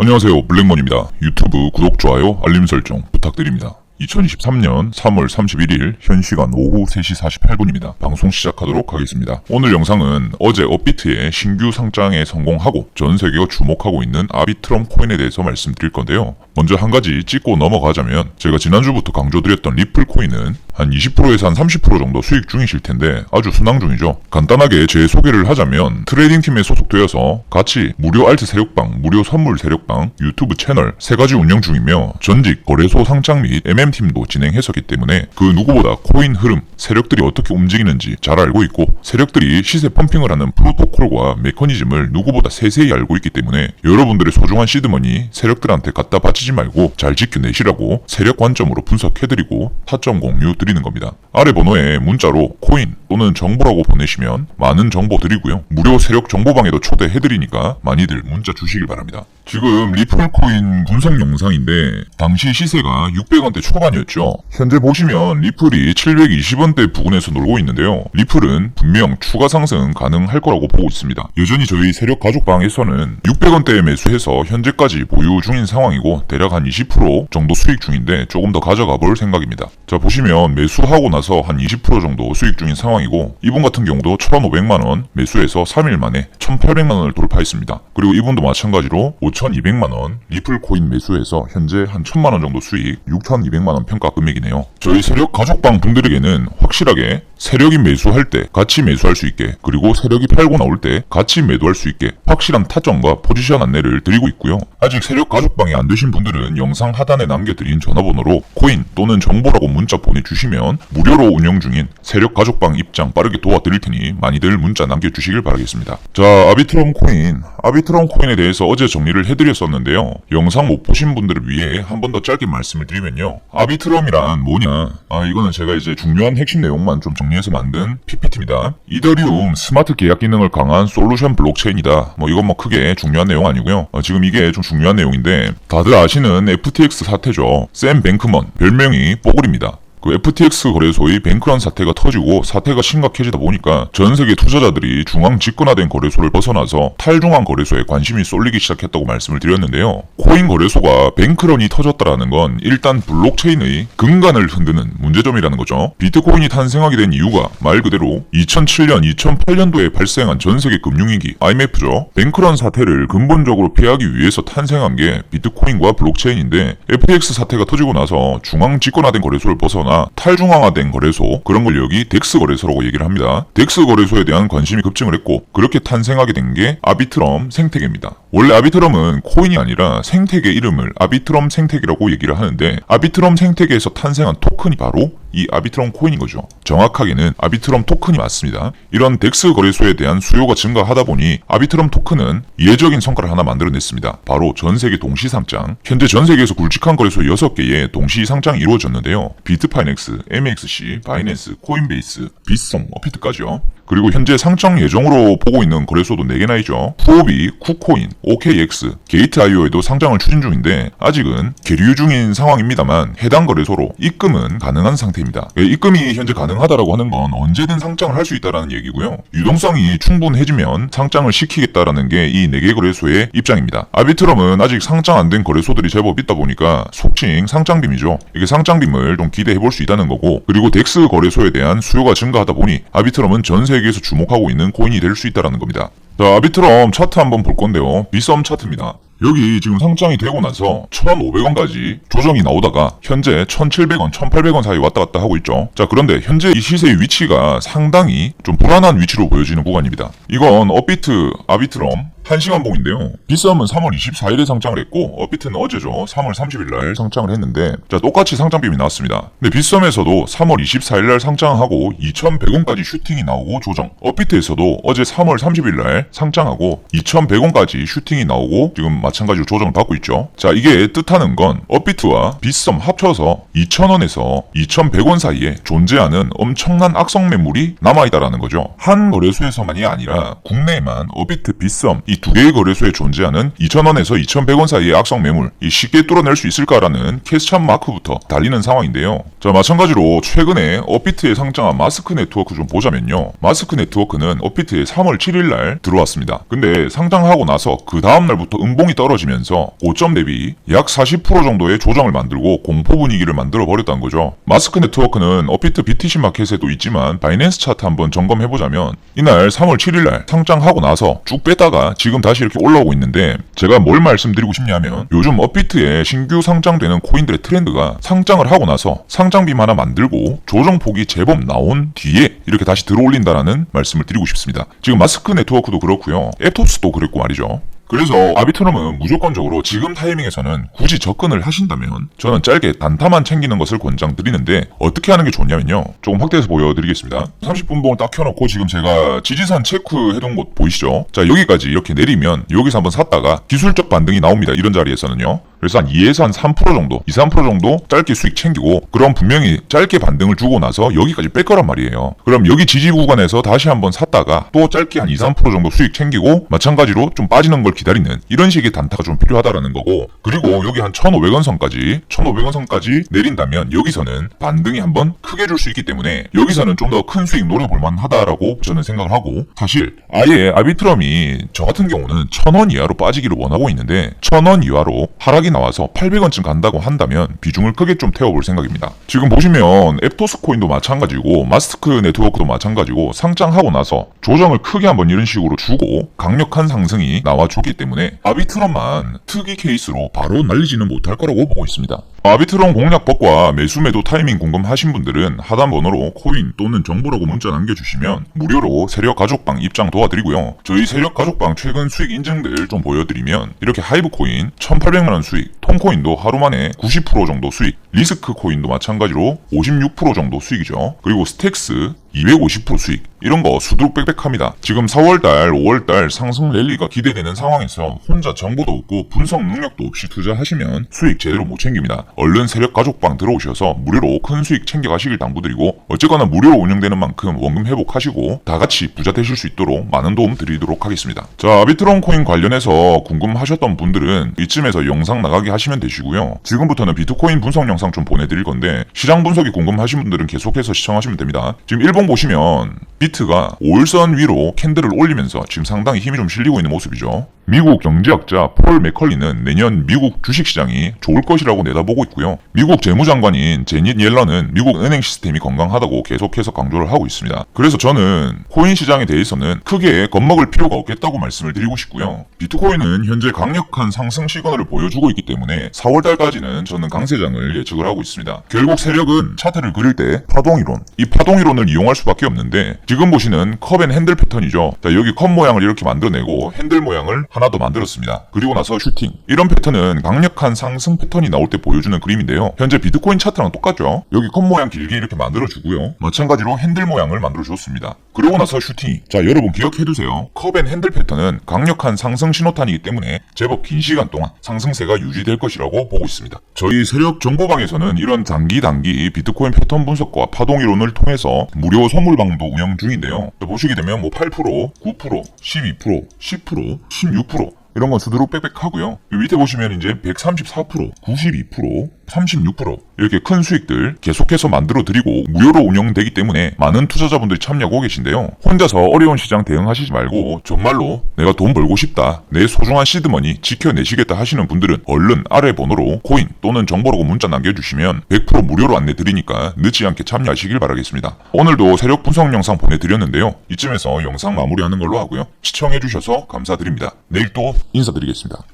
안녕하세요. 블랙몬입니다. 유튜브 구독, 좋아요, 알림 설정 부탁드립니다. 2023년 3월 31일 현 시간 오후 3시 48분입니다. 방송 시작하도록 하겠습니다. 오늘 영상은 어제 업비트의 신규 상장에 성공하고 전 세계가 주목하고 있는 아비트럼 코인에 대해서 말씀드릴 건데요. 먼저 한 가지 찍고 넘어가자면 제가 지난주부터 강조드렸던 리플 코인은 한 20%에서 한 30% 정도 수익 중이실 텐데 아주 순항 중이죠. 간단하게 제 소개를 하자면 트레이딩 팀에 소속되어서 같이 무료 알트 세력방, 무료 선물 세력방, 유튜브 채널 세 가지 운영 중이며 전직 거래소 상장 및 MM 팀도 진행했었기 때문에 그 누구보다 코인 흐름, 세력들이 어떻게 움직이는지 잘 알고 있고 세력들이 시세 펌핑을 하는 프로토콜과 메커니즘을 누구보다 세세히 알고 있기 때문에 여러분들의 소중한 시드머니 세력들한테 갖다 바치지 말고 잘 지켜내시라고 세력 관점으로 분석해드리고 타점 공유 드리는 겁니다. 아래 번호에 문자로 코인 또는 정보라고 보내시면 많은 정보 드리고요. 무료 세력 정보방에도 초대해드리니까 많이들 문자 주시길 바랍니다. 지금 리플 코인 분석 영상인데 당시 시세가 600원대 초반이었죠. 현재 보시면 리플이 720원대 부근에서 놀고 있는데요. 리플은 분명 추가 상승 가능할 거라고 보고 있습니다. 여전히 저희 세력 가족방에서는 600원대에 매수해서 현재까지 보유 중인 상황이고 대략 한 20% 정도 수익 중인데 조금 더 가져가 볼 생각입니다. 자 보시면 매수하고 나서 한 20% 정도 수익 중인 상황이고 이분 같은 경우도 1,500만 원 매수해서 3일 만에 1,800만 원을 돌파했습니다. 그리고 이분도 마찬가지로 5,200만 원 리플 코인 매수해서 현재 한 1,000만 원 정도 수익 6,200만 원 평가 금액이네요. 저희 세력 가족방 분들에게는 확실하게 세력이 매수할 때 같이 매수할 수 있게 그리고 세력이 팔고 나올 때 같이 매도할 수 있게 확실한 타점과 포지션 안내를 드리고 있고요. 아직 세력 가족방이 안 되신 분들은 영상 하단에 남겨드린 전화번호로 코인 또는 정보라고 문자 보내주시면 무료로 운영 중인 세력 가족방 입장 빠르게 도와드릴 테니 많이들 문자 남겨주시길 바라겠습니다. 자 아비트럼 코인 아비트럼 코인에 대해서 어제 정리를 해드렸었는데요. 영상 못 보신 분들을 위해 한 번 더 짧게 말씀을 드리면요. 아비트럼이란 뭐냐 아 이거는 제가 이제 중요한 핵심 내용만 좀 정리 해서 만든 PPT입니다. 이더리움 스마트 계약 기능을 강한 솔루션 블록체인이다. 뭐 이건 뭐 크게 중요한 내용 아니고요. 어, 지금 이게 좀 중요한 내용인데 다들 아시는 FTX 사태죠. 샘 뱅크먼 별명이 뽀글입니다. 그 FTX 거래소의 뱅크런 사태가 터지고 사태가 심각해지다 보니까 전 세계 투자자들이 중앙 집권화된 거래소를 벗어나서 탈중앙 거래소에 관심이 쏠리기 시작했다고 말씀을 드렸는데요. 코인 거래소가 뱅크런이 터졌다라는 건 일단 블록체인의 근간을 흔드는 문제점이라는 거죠. 비트코인이 탄생하게 된 이유가 말 그대로 2007년, 2008년도에 발생한 전 세계 금융위기 IMF죠. 뱅크런 사태를 근본적으로 피하기 위해서 탄생한 게 비트코인과 블록체인인데 FTX 사태가 터지고 나서 중앙 집권화된 거래소를 벗어나 탈중앙화된 거래소 그런 걸 여기 덱스 거래소라고 얘기를 합니다. 덱스 거래소에 대한 관심이 급증을 했고 그렇게 탄생하게 된 게 아비트럼 생태계입니다. 원래 아비트럼은 코인이 아니라 생태계 이름을 아비트럼 생태계라고 얘기를 하는데 아비트럼 생태계에서 탄생한 토큰이 바로 이 아비트럼 코인인 거죠. 정확하게는 아비트럼 토큰이 맞습니다. 이런 덱스 거래소에 대한 수요가 증가하다 보니 아비트럼 토큰은 이례적인 성과를 하나 만들어냈습니다. 바로 전 세계 동시 상장. 현재 전 세계에서 굵직한 거래소 6개의 동시 상장이 이루어졌는데요. 비트파 이넥스, MXC, 바이낸스, 코인베이스, 빗썸, 어피트까지요. 그리고 현재 상장 예정으로 보고 있는 거래소도 4개나 있죠. 후오비, 쿠코인, OKX, 게이트IO에도 상장을 추진 중인데 아직은 계류 중인 상황입니다만 해당 거래소로 입금은 가능한 상태입니다. 예, 입금이 현재 가능하다라고 하는 건 언제든 상장을 할 수 있다라는 얘기고요. 유동성이 충분해지면 상장을 시키겠다라는 게 이 4개 거래소의 입장입니다. 아비트럼은 아직 상장 안 된 거래소들이 제법 있다 보니까 속칭 상장빔이죠. 이게 상장빔을 좀 기대해 볼 수 있다는 거고 그리고 덱스 거래소에 대한 수요가 증가하다 보니 아비트럼은 전세 계에서 주목하고 있는 코인이 될 수 있다라는 겁니다. 자, 아비트럼 차트 한번 볼 건데요. 비썸 차트입니다. 여기 지금 상장이 되고 나서 1,500원까지 조정이 나오다가 현재 1,700원, 1,800원 사이 왔다 갔다 하고 있죠. 자, 그런데 현재 이 시세의 위치가 상당히 좀 불안한 위치로 보여지는 구간입니다. 이건 업비트, 아비트럼, 1시간 봉인데요. 비썸은 3월 24일에 상장을 했고 업비트는 어제죠. 3월 30일 날 상장을 했는데 자 똑같이 상장빔이 나왔습니다. 근데 비썸에서도 3월 24일 날 상장하고 2,100원까지 슈팅이 나오고 조정. 업비트에서도 어제 3월 30일 날 상장하고 2,100원까지 슈팅이 나오고 지금 마찬가지로 조정을 받고 있죠. 자 이게 뜻하는 건 업비트와 비썸 합쳐서 2,000원에서 2,100원 사이에 존재하는 엄청난 악성 매물이 남아있다라는 거죠. 한 거래소에서만이 아니라 국내에만 업비트, 비썸 이이 두 개의 거래소에 존재하는 2,000원에서 2,100원 사이의 악성 매물 이 쉽게 뚫어낼 수 있을까라는 캐스천 마크부터 달리는 상황인데요. 자 마찬가지로 최근에 업비트에 상장한 마스크 네트워크 좀 보자면요. 마스크 네트워크는 업비트에 3월 7일 날 들어왔습니다. 근데 상장하고 나서 그 다음 날부터 음봉이 떨어지면서 고점 대비 약 40% 정도의 조정을 만들고 공포 분위기를 만들어 버렸다는 거죠. 마스크 네트워크는 업비트 BTC 마켓에도 있지만 바이낸스 차트 한번 점검해 보자면 이날 3월 7일 날 상장하고 나서 쭉 빼다가 지금 다시 이렇게 올라오고 있는데 제가 뭘 말씀드리고 싶냐면 요즘 업비트에 신규 상장되는 코인들의 트렌드가 상장을 하고 나서 상장빔 하나 만들고 조정폭이 제법 나온 뒤에 이렇게 다시 들어올린다라는 말씀을 드리고 싶습니다. 지금 마스크 네트워크도 그렇고요. 에토스도 그랬고 말이죠. 그래서 아비트럼은 무조건적으로 지금 타이밍에서는 굳이 접근을 하신다면 저는 짧게 단타만 챙기는 것을 권장드리는데 어떻게 하는 게 좋냐면요. 조금 확대해서 보여드리겠습니다. 30분봉을 딱 켜놓고 지금 제가 지지선 체크 해둔 곳 보이시죠? 자 여기까지 이렇게 내리면 여기서 한번 샀다가 기술적 반등이 나옵니다. 이런 자리에서는요. 그래서 한 2에서 한 3% 정도, 2, 3% 정도 짧게 수익 챙기고 그럼 분명히 짧게 반등을 주고 나서 여기까지 뺄 거란 말이에요. 그럼 여기 지지 구간에서 다시 한번 샀다가 또 짧게 한 2, 3% 정도 수익 챙기고 마찬가지로 좀 빠지는 걸 기다리는 이런 식의 단타가 좀 필요하다라는 거고 그리고 여기 한 1,500원 선까지 1,500원 선까지 내린다면 여기서는 반등이 한번 크게 줄 수 있기 때문에 여기서는 좀 더 큰 수익 노려볼 만하다라고 저는 생각을 하고 사실 아예 아비트럼이 저 같은 경우는 1,000원 이하로 빠지기를 원하고 있는데 1,000원 이하로 하락이 나와서 800원쯤 간다고 한다면 비중을 크게 좀 태워볼 생각입니다. 지금 보시면 앱토스 코인도 마찬가지고 마스크 네트워크도 마찬가지고 상장하고 나서 조정을 크게 한번 이런 식으로 주고 강력한 상승이 나와주기 때문에 아비트럼만 특이 케이스로 바로 날리지는 못할 거라고 보고 있습니다. 아비트럼 공략법과 매수 매도 타이밍 궁금하신 분들은 하단 번호로 코인 또는 정보라고 문자 남겨주시면 무료로 세력 가족방 입장 도와드리고요. 저희 세력 가족방 최근 수익 인증들 좀 보여드리면 이렇게 하이브 코인 1,800만원 수익, week. 통코인도 하루 만에 90% 정도 수익, 리스크 코인도 마찬가지로 56% 정도 수익이죠. 그리고 스택스 250% 수익 이런 거 수두룩 빽빽합니다. 지금 4월달, 5월달 상승 랠리가 기대되는 상황에서 혼자 정보도 없고 분석 능력도 없이 투자하시면 수익 제대로 못 챙깁니다. 얼른 세력 가족방 들어오셔서 무료로 큰 수익 챙겨가시길 당부드리고 어쨌거나 무료로 운영되는 만큼 원금 회복하시고 다 같이 부자 되실 수 있도록 많은 도움 드리도록 하겠습니다. 자, 아비트론 코인 관련해서 궁금하셨던 분들은 이쯤에서 영상 나가게 하시 면 되시고요. 지금부터는 비트코인 분석 영상 좀 보내드릴 건데 시장 분석이 궁금하신 분들은 계속해서 시청하시면 됩니다. 지금 일본 보시면 비트가 5일선 위로 캔들을 올리면서 지금 상당히 힘이 좀 실리고 있는 모습이죠. 미국 경제학자 폴 맥컬리는 내년 미국 주식시장이 좋을 것이라고 내다보고 있고요. 미국 재무장관인 제닛 옐런은 미국 은행 시스템이 건강하다고 계속해서 강조를 하고 있습니다. 그래서 저는 코인 시장에 대해서는 크게 겁먹을 필요가 없겠다고 말씀을 드리고 싶고요. 비트코인은 현재 강력한 상승 시그널을 보여주고 있기 때문에 4월 달까지는 저는 강세장을 예측을 하고 있습니다. 결국 세력은 차트를 그릴 때 파동 이론, 이 파동 이론을 이용할 수밖에 없는데 지금 보시는 컵 앤 핸들 패턴이죠. 자, 여기 컵 모양을 이렇게 만들어내고 핸들 모양을 하나 더 만들었습니다. 그리고 나서 슈팅. 이런 패턴은 강력한 상승 패턴이 나올 때 보여주는 그림인데요. 현재 비트코인 차트랑 똑같죠. 여기 컵 모양 길게 이렇게 만들어주고요. 마찬가지로 핸들 모양을 만들어주었습니다. 그리고 나서 슈팅. 자, 여러분 기억해두세요. 컵앤 핸들 패턴은 강력한 상승 신호탄이기 때문에 제법 긴 시간 동안 상승세가 유지될 것이라고 보고 있습니다. 저희 세력 정보방에서는 이런 단기 단기 비트코인 패턴 분석과 파동 이론을 통해서 무료 선물방도 운영 중인데요. 보시게 되면 뭐 8%, 9%, 12%, 10%, 16% 이런 건 수두룩 빽빽하고요. 이 밑에 보시면 이제 134%, 92%, 36% 이렇게 큰 수익들 계속해서 만들어 드리고 무료로 운영되기 때문에 많은 투자자분들이 참여하고 계신데요. 혼자서 어려운 시장 대응하시지 말고 정말로 내가 돈 벌고 싶다. 내 소중한 시드머니 지켜내시겠다 하시는 분들은 얼른 아래 번호로 코인 또는 정보라고 문자 남겨주시면 100% 무료로 안내 드리니까 늦지 않게 참여하시길 바라겠습니다. 오늘도 세력 분석 영상 보내드렸는데요. 이쯤에서 영상 마무리하는 걸로 하고요. 시청해주셔서 감사드립니다. 내일 또 인사드리겠습니다.